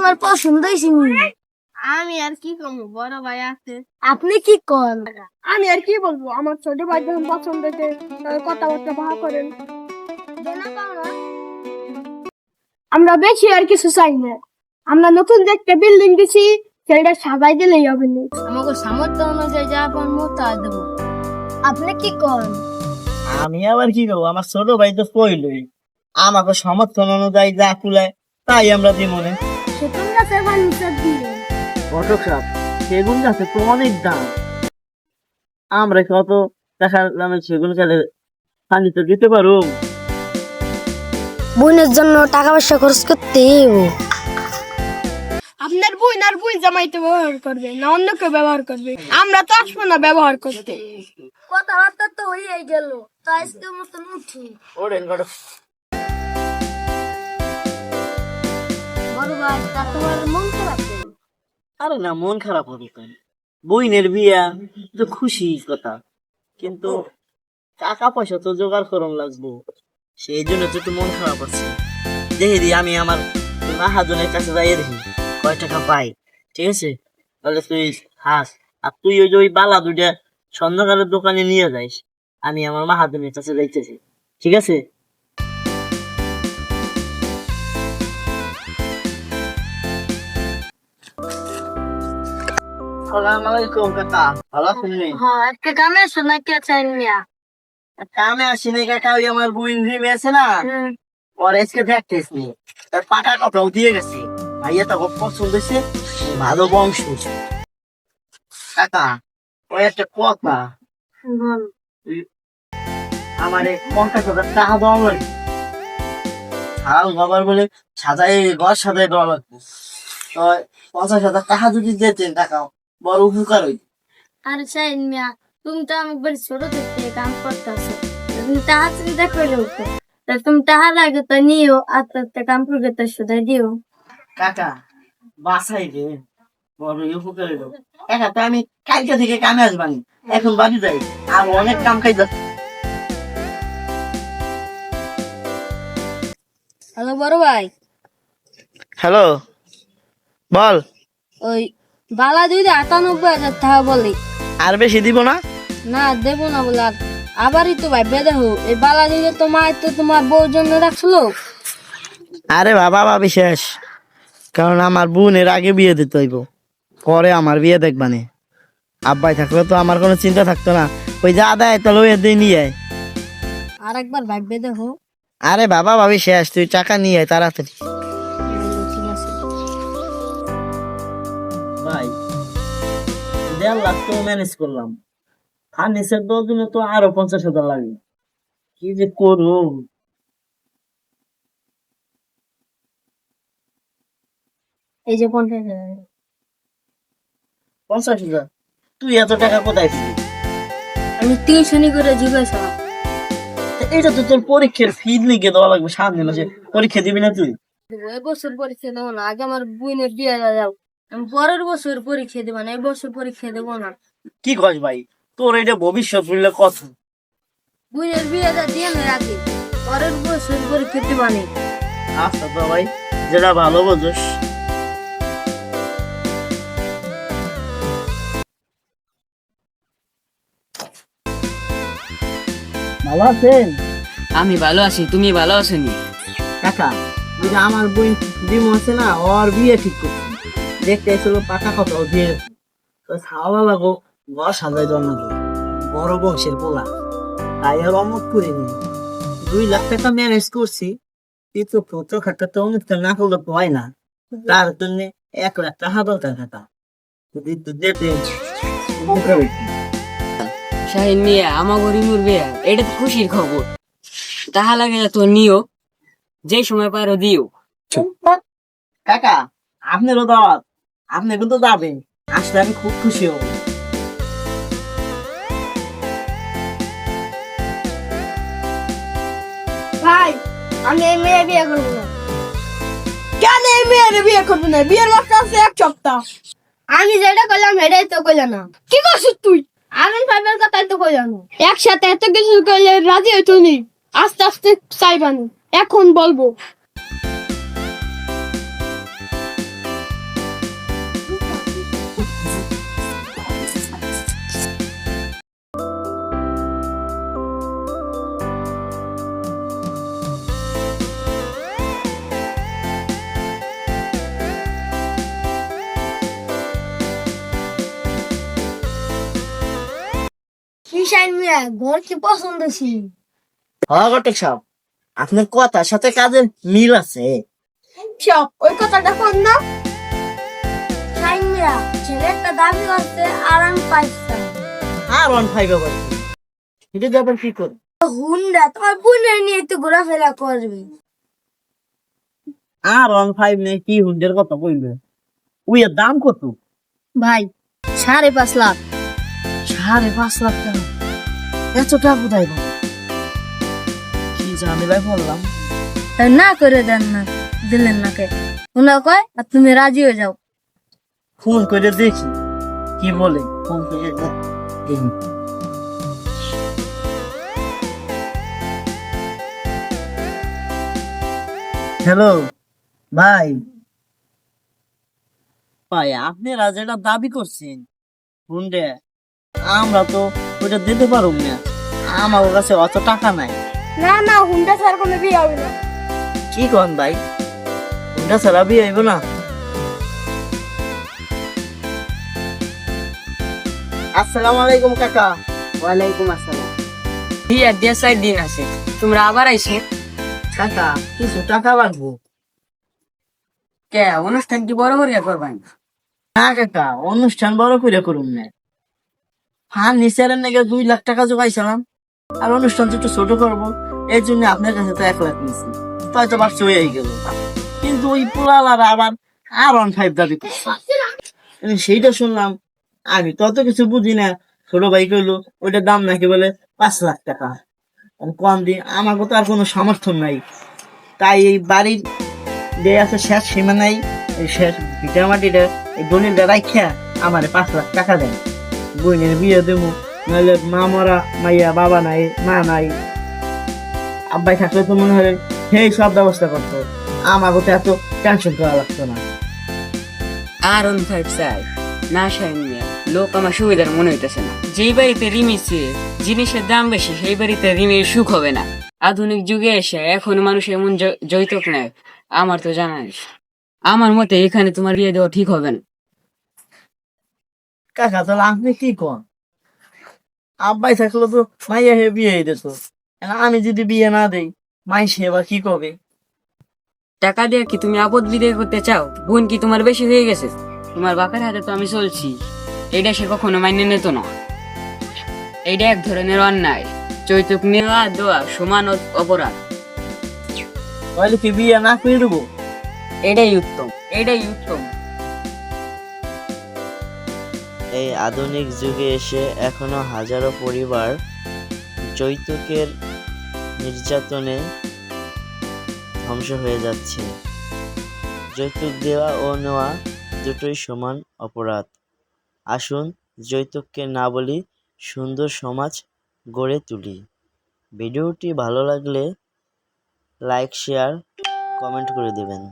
তোমার পছন্দ হয়েছে আমি আর কি কমু বড় ভাই আছে। আপনি কি কন? আমি আর কি বলব? আমার ছোট ভাই যখন পছন্দ হয়েছে কথাবার্তা ভালো করেন। আমরা বেশি আর কিছু চাই না। আমরা নতুন যে একটা বিল্ডিং দিছি সেটা সাজাই দিলেই হবে না। আমাকে সামর্থ্য অনুযায়ী যা পারব তা দেবো। আপনি কি কন? আমি আবার কি করব? আমার ছোট ভাই তো কইলই আমাকে সমর্থন অনুযায়ী যা কুলায় তাই আমরা দিব মনে গাছের সাহেব সেগুন গাছে তো অনেক দাম। আমরা কত টাকার দামে সেগুন গাছে পানি তো দিতে পারো বোনের জন্য টাকা পয়সা খরচ করতে আপনার বই আর বই জামাইতে ব্যবহার করবে না অন্য কেউ ব্যবহার করবে। আমরা তো আসব না ব্যবহার করতে। কথাবার্তা তো হয়ে গেল তো আজকে মতন উঠি। ওরেন ঘটক ভাই তা তোমার মন খারাপ আরে না মন খারাপ হবে কেন? বইনের বিয়া তো খুশি কথা। কিন্তু টাকা পয়সা তো জোগাড় করন লাগবো। সেই জন্য তো একটু মন খারাপ আছে। দেখে দি আমি আমার মাহাজনের কাছে যাই দেখি। কয় টাকা পাই? ঠিক আছে? তাহলে তুই হাস। আর তুই ওই যে ওই বালা দুইটা স্বর্ণকারের দোকানে নিয়ে যাইস। আমি আমার মাহাজনের কাছে যাইতেছি। ঠিক আছে? সালাম আলাইকুম কাকা। ভালো আছেন নি? হ্যাঁ একটা কামে চাই মিয়া কামে আসিনি কাকা ওই আমার বুইন রিম আছে না? ওর আজকে প্র্যাকটিস নি। তার পাকা কথাও দিয়ে গেছে। ভাইয়া তো পছন্দ হয়েছে। ভালো বংশ। কাকা ওই একটা কথা আমার পঞ্চাশ হাজার টাকা দেওয়া লাগে। হাল বাবার বলে সাজাই ঘর সাজাই দেওয়া লাগবে তো পঞ্চাশ হাজার টাকা যদি দিতেন টাকা বড় উপকার হইত আরে চাই মিয়া তুমি তো আমি বলি ছোট থেকে কাম করতেছো। তুমি তাহা চিন্তা করে উঠো। তা তুমি তাহা লাগে তো নিও আস্তে আস্তে কাম করবে তো শুধু দিও। কাকা বাসাই রে বড় উপকার হইল। কাকা তো আমি কালকে থেকে কামে আসবানি এখন বাড়ি যাই। আর অনেক কাম খাই যাচ্ছে হ্যালো বড় ভাই। হ্যালো বল। ওই বালা দুই আটানব্বই হাজার টাকা বলে। আর বেশি দিব না? না দেবো না বলে। আর আবারই তো ভাই দেখো এই বালা দুই তোমার তো তোমার বউর জন্য রাখল আরে বাবা ভাবি শেষ কারণ আমার বোনের আগে বিয়ে দিতে হইব। পরে আমার বিয়ে দেখবানে আব্বাই থাকলে তো আমার কোনো চিন্তা থাকতো না। ওই যা দেয় তাহলে ওই দিয়ে নিয়ে আয়। আর একবার ভাববে দেখো আরে বাবা ভাবি শেষ তুই টাকা নিয়ে আয় তাড়াতাড়ি। লাখ তো ম্যানেজ করলাম। ফার্নিচার দেওয়ার জন্য তো আরও পঞ্চাশ হাজার লাগবে। কি যে করব? এই যে পঞ্চাশ হাজার। পঞ্চাশ হাজার? তুই এত টাকা কোথায় পেলি? আমি টিউশনি করে জিজ্ঞাসা। এটা তো তোর পরীক্ষার ফি লিখে দেওয়া লাগবে সামনে মাসে পরীক্ষা দিবি না তুই? এই বছর পরীক্ষা দেবো না আগে আমার বোনের বিয়ে যাও আমি পরের বছর পরীক্ষা দেবো না এই বছর পরীক্ষা দেবো না। কি কস ভাই? তোর এটা ভবিষ্যৎ বললে কত? বোনের বিয়েটা দিয়ে না আগে পরের বছর পরীক্ষা দেবো না। আচ্ছা তো ভাই যেটা ভালো বোঝস। ভালো আছেন? আমি ভালো আছি তুমি ভালো আছো নি? কাকা ওই যে আমার বই ডিম আছে না ওর বিয়ে ঠিক করছে দেখতে এসেছিল পাকা কথা ও দিয়ে গেছে। তো খাওয়া লাগো ঘর সাজাই জন্ম বড় বংশের পোলা তাই আর অমত করে নি দুই লাখ টাকা ম্যানেজ করছি কিন্তু খাটটা তো অনুষ্ঠান না শাহিন এটা তো খুশির খবর তাহা লাগে তো নিও যে সময় পারো দিও কাকা আপনারও দাওয়াত আপনি কিন্তু যাবেন আসলে আমি খুব খুশি হব। ভাই আমি এই মেয়ে বিয়ে করব না। কেন এই মেয়ের বিয়ে করব না? বিয়ের বাচ্চা আছে এক সপ্তাহ। আমি যেটা করলাম সেটাই তো করলাম না। কি করছিস তুই? আমি ভাবের কথাই তো করলাম। না একসাথে এত কিছু করলে রাজি হইতো নি। আস্তে আস্তে চাইবানি এখন বলব শাইন মিয়া ঘর কি পছন্দ ছিল? হ্যাঁ ঘটক সাহেব আপনার কথার সাথে কাজের মিল আছে। সব ওই কথাটা কোন না? শাইন মিয়া ছেলে দাবি করছে আর আমি পাইছিলাম আর ফাইভ আবার কি? এটা দিয়ে কি করে হুন্ডা তোমার বোনের নিয়ে একটু ঘোরাফেরা করবে। আর ওয়ান ফাইভ নেই কি হুন্ডের কথা কইবে? উইয়ের দাম কত? ভাই সাড়ে পাঁচ লাখ। সাড়ে পাঁচ লাখ টাকা। এত টাকা কোথায় কি ঝামেলায় পড়লাম না করে দেন না দিলেন না কে? উনা কয় আর তুমি রাজি হয়ে যাও। ফোন করে দেখি কি বলে ফোন করে দেখি। হ্যালো ভাই। ভাই আপনি যেটা দাবি করছেন। হুন্ডে আমরা তো ওইটা দিতে পারব না। আমার কাছে অত টাকা নাই। না না হুন্ডা ছাড়া কোনো বিয়ে হবে না। কি কন ভাই? হুন্ডা ছাড়া বিয়ে হইব না। আসসালামু আলাইকুম কাকা। ওয়ালাইকুম আসসালাম। বিয়ার দিয়ে চার দিন আছে। তোমরা আবার আইসে। কাকা কিছু টাকা লাগবো? কে অনুষ্ঠান কি বড় করিয়া করবেন? না কাকা অনুষ্ঠান বড় করে করুন না। ফার্নিচারের নাকি দুই লাখ টাকা জোগাইছিলাম। আর অনুষ্ঠান তো একটু ছোট করব, এই জন্য আপনার কাছে তো এক লাখ নিয়েছি। হয়তো বাচ্চা হয়ে গেল। কিন্তু ওই পোলালার আবার আর ওয়ান ফাইভ দাবি সেইটা শুনলাম। আমি তত কিছু বুঝি না। ছোট ভাই কইলো, ওইটার দাম নাকি বলে পাঁচ লাখ টাকা। কম দিই আমাকে তো আর কোনো সমর্থন নাই। তাই এই বাড়ির যে আছে শেষ সীমানাই এই শেষ ভিটা মাটিটা, এই দলিলটা রাখিয়া আমারে পাঁচ লাখ টাকা দেন। বোনের বিয়ে দেবো নাহলে মা মরা মাইয়া বাবা নাই মা নাই আব্বাই থাকলে তো মনে হয় সেই সব ব্যবস্থা করতো। আমাকে তো এত টেনশন করা লাগতো না। লোক আমার সুবিধার মনে হইতেছে না। যেই বাড়িতে রিমিছে জিনিসের দাম বেশি, সেই বাড়িতে রিমির সুখ হবে না। আধুনিক যুগে এসে এখন মানুষ এমন যৌতুক নেয়। আমার তো জানা আমার মতে এখানে তোমার বিয়ে দেওয়া ঠিক হবে না। কাকা তাহলে আপনি কি কন আব্বাই থাকলে তো মাইয়া হে বিয়ে দিত আমি যদি বিয়ে না দেই মাই সে বা কি কবে টাকা দিয়ে কি তুমি আপদ বিদায় করতে চাও বোন কি তোমার বেশি হয়ে গেছে? তোমার বাপের হাতে তো আমি চলছি এটা সে কখনো মাইনে নিত না এটা এক ধরনের অন্যায় চৈতুক নেওয়া দেওয়া সমান অপরাধ। তাহলে কি বিয়ে না করে দেবো এটাই উত্তম। এটাই উত্তম। এই আধুনিক যুগে এসে এখনও হাজারো পরিবার যৌতুকের নির্যাতনে ধ্বংস হয়ে যাচ্ছে। যৌতুক দেওয়া ও নেওয়া দুটোই সমান অপরাধ। আসুন যৌতুককে না বলি সুন্দর সমাজ গড়ে তুলি। ভিডিওটি ভালো লাগলে লাইক, শেয়ার, কমেন্ট করে দেবেন।